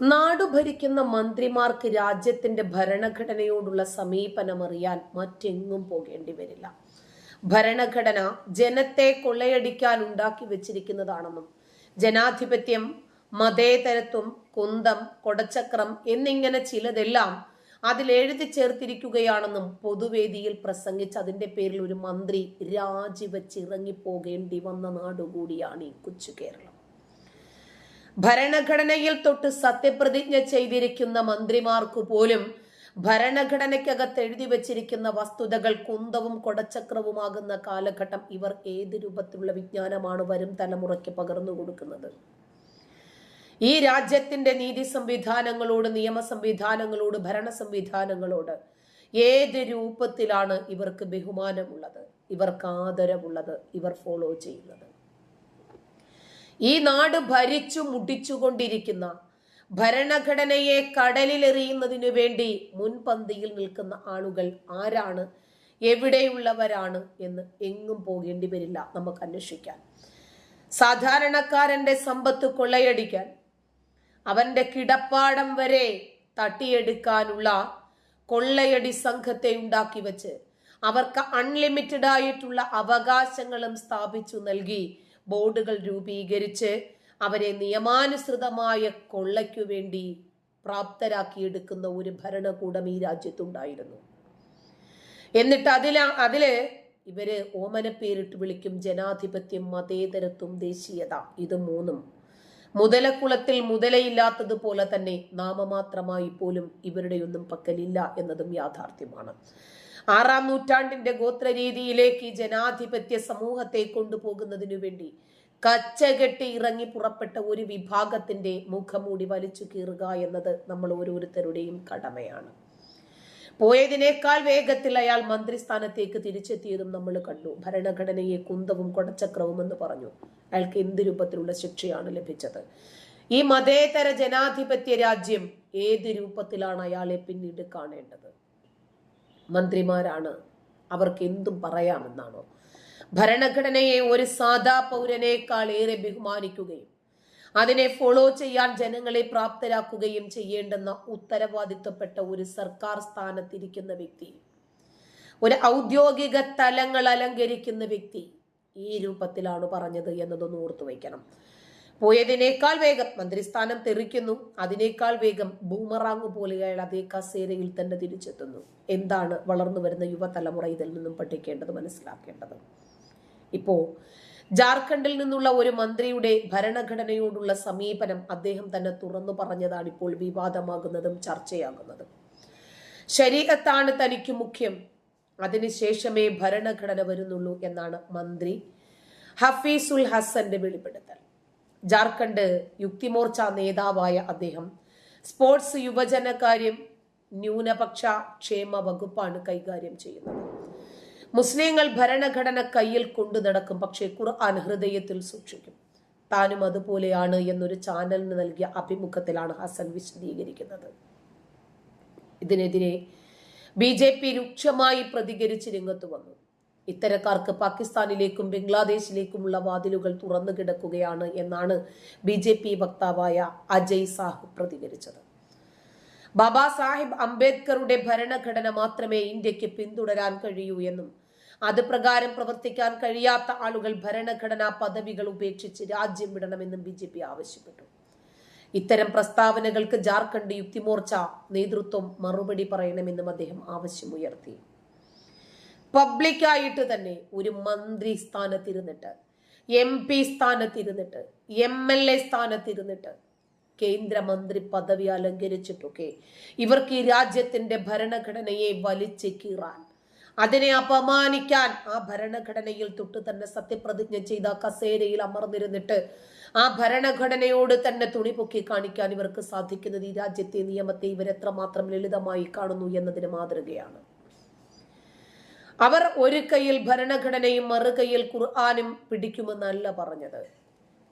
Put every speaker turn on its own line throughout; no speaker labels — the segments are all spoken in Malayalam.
നാടു ഭരിക്കുന്ന മന്ത്രിമാർക്ക് രാജ്യത്തിന്റെ ഭരണഘടനയോടുള്ള സമീപനം അറിയാൻ മറ്റെങ്ങും പോകേണ്ടി വരില്ല. ഭരണഘടന ജനത്തെ കൊള്ളയടിക്കാൻ ഉണ്ടാക്കി വെച്ചിരിക്കുന്നതാണെന്നും ജനാധിപത്യം മതേതരത്വം കുന്തം കൊടച്ചക്രം എന്നിങ്ങനെ ചിലതെല്ലാം അതിൽ എഴുതി ചേർത്തിരിക്കുകയാണെന്നും പൊതുവേദിയിൽ പ്രസംഗിച്ച് അതിന്റെ പേരിൽ ഒരു മന്ത്രി രാജിവെച്ച് ഇറങ്ങിപ്പോകേണ്ടി വന്ന നാടുകൂടിയാണ് ഈ കൊച്ചു കേരളം. ഭരണഘടനയിൽ തൊട്ട് സത്യപ്രതിജ്ഞ ചെയ്തിരിക്കുന്ന മന്ത്രിമാർക്ക് പോലും ഭരണഘടനയ്ക്കകത്ത് എഴുതി വച്ചിരിക്കുന്ന വസ്തുതകൾ കുന്തവും കൊടച്ചക്രവുമാകുന്ന കാലഘട്ടം ഇവർ ഏത് രൂപത്തിലുള്ള വിജ്ഞാനമാണ് വരും തലമുറയ്ക്ക് പകർന്നു കൊടുക്കുന്നത്? ഈ രാജ്യത്തിന്റെ നീതി സംവിധാനങ്ങളോട് നിയമ സംവിധാനങ്ങളോട് ഭരണ സംവിധാനങ്ങളോട് ഏത് രൂപത്തിലാണ് ഇവർക്ക് ബഹുമാനമുള്ളത്? ഇവർക്ക് ആദരവുള്ളത്? ഇവർ ഫോളോ ചെയ്യുന്നത്? ഈ നാട് ഭരിച്ചു മുടിച്ചുകൊണ്ടിരിക്കുന്ന ഭരണഘടനയെ കടലിലെറിയുന്നതിനു വേണ്ടി മുൻപന്തിയിൽ നിൽക്കുന്ന ആളുകൾ ആരാണ്? എവിടെയുള്ളവരാണ് എന്ന് എങ്ങും പോകേണ്ടി വരില്ല നമുക്ക് അന്വേഷിക്കാൻ. സാധാരണക്കാരന്റെ സമ്പത്ത് കൊള്ളയടിക്കാൻ അവന്റെ കിടപ്പാടം വരെ തട്ടിയെടുക്കാനുള്ള കൊള്ളയടി സംഘത്തെ ഉണ്ടാക്കി വച്ച് അവർക്ക് അൺലിമിറ്റഡ് ആയിട്ടുള്ള അവകാശങ്ങളും സ്ഥാപിച്ചു നൽകി ബോർഡുകൾ രൂപീകരിച്ച് അവരെ നിയമാനുസൃതമായ കൊള്ളയ്ക്കു വേണ്ടി പ്രാപ്തരാക്കിയെടുക്കുന്ന ഒരു ഭരണകൂടം ഈ രാജ്യത്തുണ്ടായിരുന്നു. എന്നിട്ട് അതില അതിൽ ഇവർ ഓമന പേരിട്ട് വിളിക്കും ജനാധിപത്യം മതേതരത്വം ദേശീയത ഇത് മൂന്നും. മുതലക്കുളത്തിൽ മുതലയില്ലാത്തതുപോലെ തന്നെ നാമമാത്രമായി പോലും ഇവരുടെയൊന്നും പക്കലില്ല എന്നതും യാഥാർത്ഥ്യമാണ്. ആറാം നൂറ്റാണ്ടിന്റെ ഗോത്രരീതിയിലേക്ക് ജനാധിപത്യ സമൂഹത്തെ കൊണ്ടുപോകുന്നതിനു വേണ്ടി കച്ചകെട്ടി ഇറങ്ങി പുറപ്പെട്ട ഒരു വിഭാഗത്തിന്റെ മുഖമൂടി വലിച്ചു കീറുക എന്നത് നമ്മൾ ഓരോരുത്തരുടെയും കടമയാണ്. പോയതിനേക്കാൾ വേഗത്തിൽ അയാൾ മന്ത്രിസ്ഥാനത്തേക്ക് തിരിച്ചെത്തിയതും നമ്മൾ കണ്ടു. ഭരണഘടനയെ കുന്തവും കൊടച്ചക്രവും എന്ന് പറഞ്ഞു. അയാൾക്ക് എന്ത് രൂപത്തിലുള്ള ശിക്ഷയാണ് ലഭിച്ചത്? ഈ മതേതര ജനാധിപത്യ രാജ്യം ഏത് രൂപത്തിലാണ് അയാളെ പിന്നീട് കാണേണ്ടത്? മന്ത്രിമാരാണ്. അവർക്ക് എന്തും പറയാമെന്നാണോ? ഭരണഘടനയെ ഒരു സാധാ പൗരനേക്കാൾ ഏറെ ബഹുമാനിക്കുകയും അതിനെ ഫോളോ ചെയ്യാൻ ജനങ്ങളെ പ്രാപ്തരാക്കുകയും ചെയ്യേണ്ടെന്ന ഉത്തരവാദിത്തപ്പെട്ട ഒരു സർക്കാർ സ്ഥാനത്തിരിക്കുന്ന വ്യക്തി ഒരു ഔദ്യോഗിക തലങ്ങൾ അലങ്കരിക്കുന്ന വ്യക്തി ഈ രൂപത്തിലാണ് പറഞ്ഞത് എന്നതൊന്ന് ഓർത്തു വയ്ക്കണം. പോയതിനേക്കാൾ വേഗം മന്ത്രിസ്ഥാനം തെറിക്കുന്നു. അതിനേക്കാൾ വേഗം ബൂമറാങ് പോലെ അയാൾ അതേ കസേരയിൽ തന്നെ തിരിച്ചെത്തുന്നു. എന്താണ് വളർന്നു വരുന്ന യുവതലമുറ ഇതിൽ നിന്നും പഠിക്കേണ്ടത് മനസ്സിലാക്കേണ്ടത്? ഇപ്പോ ജാർഖണ്ഡിൽ നിന്നുള്ള ഒരു മന്ത്രിയുടെ ഭരണഘടനയോടുള്ള സമീപനം അദ്ദേഹം തന്നെ തുറന്നു പറഞ്ഞതാണ് ഇപ്പോൾ വിവാദമാകുന്നതും ചർച്ചയാകുന്നതും. ശരീരത്താണ് തനിക്ക് മുഖ്യം. അതിനുശേഷമേ ഭരണഘടന വരുന്നുള്ളൂ എന്നാണ് മന്ത്രി ഹഫീസുൽ ഹസന്റെ വെളിപ്പെടുത്തൽ. ജാർഖണ്ഡ് യുക്തിമോർച്ച നേതാവായ അദ്ദേഹം. സ്പോർട്സ് യുവജനകാര്യം ന്യൂനപക്ഷ ക്ഷേമ വകുപ്പാണ് കൈകാര്യം ചെയ്യുന്നത്. മുസ്ലിങ്ങൾ ഭരണഘടന കയ്യിൽ കൊണ്ടു നടക്കും പക്ഷേ ഖുർആൻ ഹൃദയത്തിൽ സൂക്ഷിക്കും. താനും അതുപോലെയാണ് എന്നൊരു ചാനലിന് നൽകിയ അഭിമുഖത്തിലാണ് ഹസൻ വിശദീകരിക്കുന്നത്. ഇതിനെതിരെ ബി ജെ പി രൂക്ഷമായി പ്രതികരിച്ച് രംഗത്ത് വന്നു. ഇത്തരക്കാർക്ക് പാകിസ്ഥാനിലേക്കും ബംഗ്ലാദേശിലേക്കുമുള്ള വാതിലുകൾ തുറന്നു കിടക്കുകയാണ് എന്നാണ് ബി ജെ പി വക്താവായ അജയ് സാഹു പ്രതികരിച്ചത്. ബാബാ സാഹിബ് അംബേദ്കറുടെ ഭരണഘടന മാത്രമേ ഇന്ത്യയ്ക്ക് പിന്തുടരാൻ കഴിയൂ എന്നും അത് പ്രകാരം പ്രവർത്തിക്കാൻ കഴിയാത്ത ആളുകൾ ഭരണഘടനാ പദവികൾ ഉപേക്ഷിച്ച് രാജ്യം വിടണമെന്നും ബി ജെ പി ആവശ്യപ്പെട്ടു. ഇത്തരം പ്രസ്താവനകൾക്ക് ജാർഖണ്ഡ് യുക്തിമോർച്ച നേതൃത്വം മറുപടി പറയണമെന്നും അദ്ദേഹം ആവശ്യമുയർത്തി. പബ്ലിക്കായിട്ട് തന്നെ ഒരു മന്ത്രി സ്ഥാനത്തിരുന്നിട്ട് എം പി സ്ഥാനത്തിരുന്നിട്ട് എം എൽ എ സ്ഥാനത്തിരുന്നിട്ട് കേന്ദ്രമന്ത്രി പദവി അലങ്കരിച്ചിട്ടൊക്കെ ഇവർക്ക് ഈ രാജ്യത്തിന്റെ ഭരണഘടനയെ വലിച്ചു കീറാൻ അതിനെ അപമാനിക്കാൻ ആ ഭരണഘടനയിൽ തൊട്ട് തന്നെ സത്യപ്രതിജ്ഞ ചെയ്ത കസേരയിൽ അമർന്നിരുന്നിട്ട് ആ ഭരണഘടനയോട് തന്നെ തുണി പൊക്കി കാണിക്കാൻ ഇവർക്ക് സാധിക്കുന്നത് ഈ രാജ്യത്തെ നിയമത്തെ ഇവരെത്രമാത്രം ലളിതമായി കാണുന്നു എന്നതിന് മാതൃകയാണ്. അവർ ഒരു കയ്യിൽ ഭരണഘടനയും മറുകൈയിൽ ഖുർആാനും പിടിക്കുമെന്നല്ല പറഞ്ഞത്.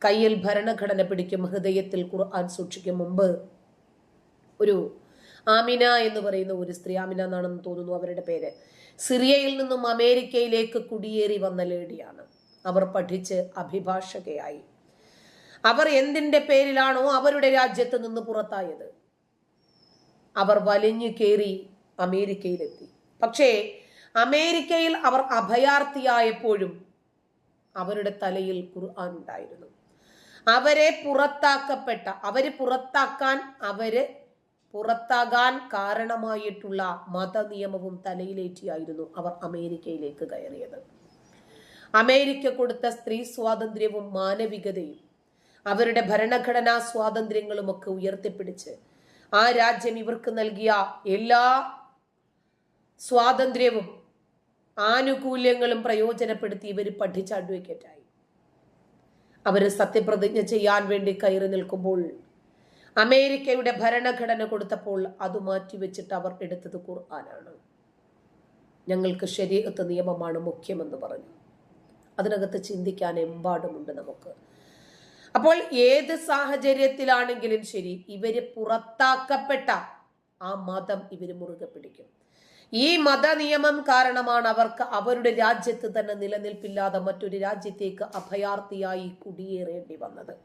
കയ്യിൽ ഭരണഘടന പിടിക്കും ഹൃദയത്തിൽ ഖുർആൻ സൂക്ഷിക്കും മുമ്പ്. ഒരു ആമിന എന്ന് പറയുന്ന ഒരു സ്ത്രീ ആമിന എന്നാണെന്ന് തോന്നുന്നു അവരുടെ പേര് സിറിയയിൽ നിന്നും അമേരിക്കയിലേക്ക് കുടിയേറി വന്ന ലേഡിയാണ്. അവർ പഠിച്ച് അഭിഭാഷകയായി. അവർ എന്തിന്റെ പേരിലാണോ അവരുടെ രാജ്യത്ത് നിന്ന് പുറത്തായത്? അവർ വലിഞ്ഞു കയറി അമേരിക്കയിലെത്തി. പക്ഷേ അമേരിക്കയിൽ അവർ അഭയാർത്ഥിയായപ്പോഴും അവരുടെ തലയിൽ ഖുർആൻ ഉണ്ടായിരുന്നു. അവരെ പുറത്താക്കപ്പെട്ട അവർ പുറത്താക്കാൻ അവർ പുറത്താകാൻ കാരണമായിട്ടുള്ള മതനിയമവും തലയിലേറ്റിയായിരുന്നു അവർ അമേരിക്കയിലേക്ക് കയറിയത്. അമേരിക്ക കൊടുത്ത സ്ത്രീ സ്വാതന്ത്ര്യവും മാനവികതയും അവരുടെ ഭരണഘടനാ സ്വാതന്ത്ര്യങ്ങളും ഒക്കെ ഉയർത്തിപ്പിടിച്ച് ആ രാജ്യം ഇവർക്ക് നൽകിയ എല്ലാ സ്വാതന്ത്ര്യവും ആനുകൂല്യങ്ങളും പ്രയോജനപ്പെടുത്തി ഇവർ പഠിച്ച അഡ്വക്കേറ്റായി അവർ സത്യപ്രതിജ്ഞ ചെയ്യാൻ വേണ്ടി കയറി നിൽക്കുമ്പോൾ അമേരിക്കയുടെ ഭരണഘടന കൊടുത്തപ്പോൾ അത് മാറ്റിവെച്ചിട്ട് അവർ എടുത്തത് ഖുർആനാണ്. ഞങ്ങൾക്ക് ശരീരത്ത് നിയമമാണ് മുഖ്യമെന്ന് പറഞ്ഞു. അതിനകത്ത് ചിന്തിക്കാൻ എമ്പാടുമുണ്ട് നമുക്ക്. അപ്പോൾ ഏത് സാഹചര്യത്തിലാണെങ്കിലും ശരി ഇവർ പുറത്താക്കപ്പെട്ട ആ മതം ഇവർ മുറുകെ പിടിക്കും ഈ മത നിയമം കാരണമാണ് അവർക്ക് അവരുടെ രാജ്യത്ത് തന്നെ നിലനിൽപ്പില്ലാതെ മറ്റൊരു രാജ്യത്തേക്ക് അഭയാർത്ഥിയായി കുടിയേറേണ്ടി വന്നത്.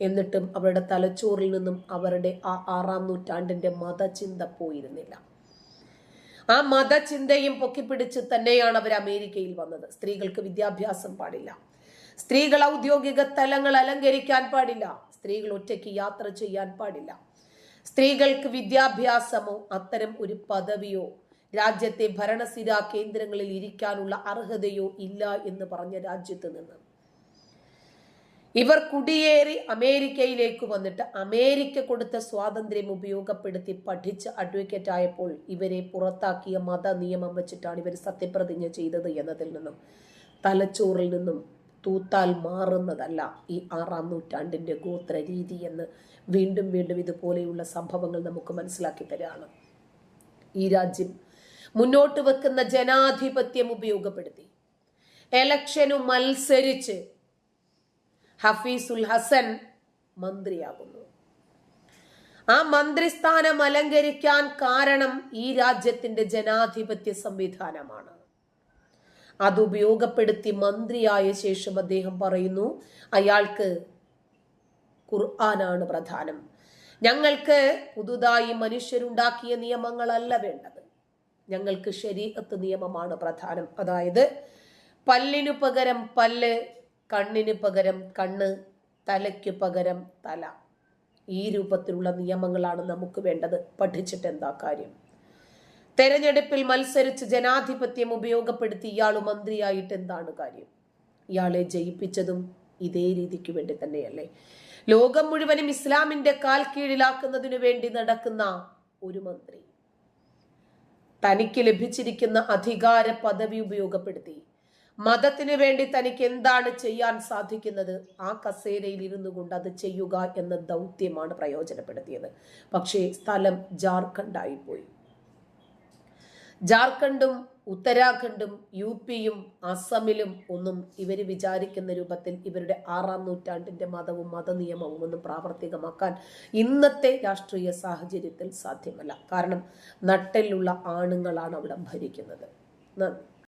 എന്നിട്ടും അവരുടെ തലച്ചോറിൽ നിന്നും അവരുടെ ആ ആറാം നൂറ്റാണ്ടിന്റെ മതചിന്ത പോയിരുന്നില്ല. ആ മതചിന്തയും പൊക്കിപ്പിടിച്ച് തന്നെയാണ് അവർ അമേരിക്കയിൽ വന്നത്. സ്ത്രീകൾക്ക് വിദ്യാഭ്യാസം പാടില്ല. സ്ത്രീകൾ ഔദ്യോഗിക തലങ്ങൾ അലങ്കരിക്കാൻ പാടില്ല. സ്ത്രീകൾ ഒറ്റയ്ക്ക് യാത്ര ചെയ്യാൻ പാടില്ല. സ്ത്രീകൾക്ക് വിദ്യാഭ്യാസമോ അത്തരം ഒരു പദവിയോ രാജ്യത്തെ ഭരണസ്ഥിര കേന്ദ്രങ്ങളിൽ ഇരിക്കാനുള്ള അർഹതയോ ഇല്ല എന്ന് പറഞ്ഞ രാജ്യത്ത് നിന്ന്. ഇവർ കുടിയേറി അമേരിക്കയിലേക്ക് വന്നിട്ട് അമേരിക്ക കൊടുത്ത സ്വാതന്ത്ര്യം ഉപയോഗപ്പെടുത്തി പഠിച്ച് അഡ്വക്കേറ്റ് ആയപ്പോൾ ഇവരെ പുറത്താക്കിയ മത നിയമം വെച്ചിട്ടാണ് ഇവർ സത്യപ്രതിജ്ഞ ചെയ്തത് എന്നതിൽ നിന്നും തലച്ചോറിൽ നിന്നും തൂത്താൽ മാറുന്നതല്ല ഈ ആറാം നൂറ്റാണ്ടിന്റെ ഗോത്ര രീതി എന്ന് വീണ്ടും വീണ്ടും ഇതുപോലെയുള്ള സംഭവങ്ങൾ നമുക്ക് മനസ്സിലാക്കി തരാണ്. ഈ രാജ്യം മുന്നോട്ട് വെക്കുന്ന ജനാധിപത്യം ഉപയോഗപ്പെടുത്തി. എലക്ഷനു മത്സരിച്ച് ഹഫീസുൽ ഹസൻ മന്ത്രിയാകുന്നു. ആ മന്ത്രിസ്ഥാനം അലങ്കരിക്കാൻ കാരണം ഈ രാജ്യത്തിന്റെ ജനാധിപത്യ സംവിധാനമാണ്. അത് ഉപയോഗപ്പെടുത്തി മന്ത്രിയായ ശേഷം അദ്ദേഹം പറയുന്നു അയാൾക്ക് ഖുർആനാണ് പ്രധാനം. ഞങ്ങൾക്ക് പുതുതായി മനുഷ്യരുണ്ടാക്കിയ നിയമങ്ങളല്ല വേണ്ടത്. ഞങ്ങൾക്ക് ശരീരത്ത് നിയമമാണ് പ്രധാനം. അതായത് പല്ലിനു പകരം പല്ല് കണ്ണിന് പകരം കണ്ണ് തലയ്ക്ക് പകരം തല. ഈ രൂപത്തിലുള്ള നിയമങ്ങളാണ് നമുക്ക് വേണ്ടത്. പഠിച്ചിട്ട് എന്താ കാര്യം? തെരഞ്ഞെടുപ്പിൽ മത്സരിച്ച് ജനാധിപത്യം ഉപയോഗപ്പെടുത്തി ഇയാൾ മന്ത്രിയായിട്ട് എന്താണ് കാര്യം? ഇയാളെ ജയിപ്പിച്ചതും ഇതേ രീതിക്ക് വേണ്ടി തന്നെയല്ലേ? ലോകം മുഴുവനും ഇസ്ലാമിന്റെ കാൽ കീഴിലാക്കുന്നതിനു വേണ്ടി നടക്കുന്ന ഒരു മന്ത്രി. തനിക്ക് ലഭിച്ചിരിക്കുന്ന അധികാര പദവി ഉപയോഗപ്പെടുത്തി. മതത്തിന് വേണ്ടി തനിക്ക് എന്താണ് ചെയ്യാൻ സാധിക്കുന്നത്? ആ കസേരയിൽ ഇരുന്നു കൊണ്ട് അത് ചെയ്യുക എന്ന ദൗത്യമാണ് പ്രയോജനപ്പെടുത്തിയത്. പക്ഷേ സ്ഥലം ജാർഖണ്ഡായിപ്പോയി ജാർഖണ്ഡും ഉത്തരാഖണ്ഡും യു പിയും അസമിലും ഒന്നും ഇവർ വിചാരിക്കുന്ന രൂപത്തിൽ ഇവരുടെ ആറാം നൂറ്റാണ്ടിന്റെ മതവും മതനിയമവും ഒന്നും പ്രാവർത്തികമാക്കാൻ ഇന്നത്തെ രാഷ്ട്രീയ സാഹചര്യത്തിൽ സാധ്യമല്ല. കാരണം നട്ടെല്ലുള്ള ആണുങ്ങളാണ് അവിടെ ഭരിക്കുന്നത്. നന്ദി.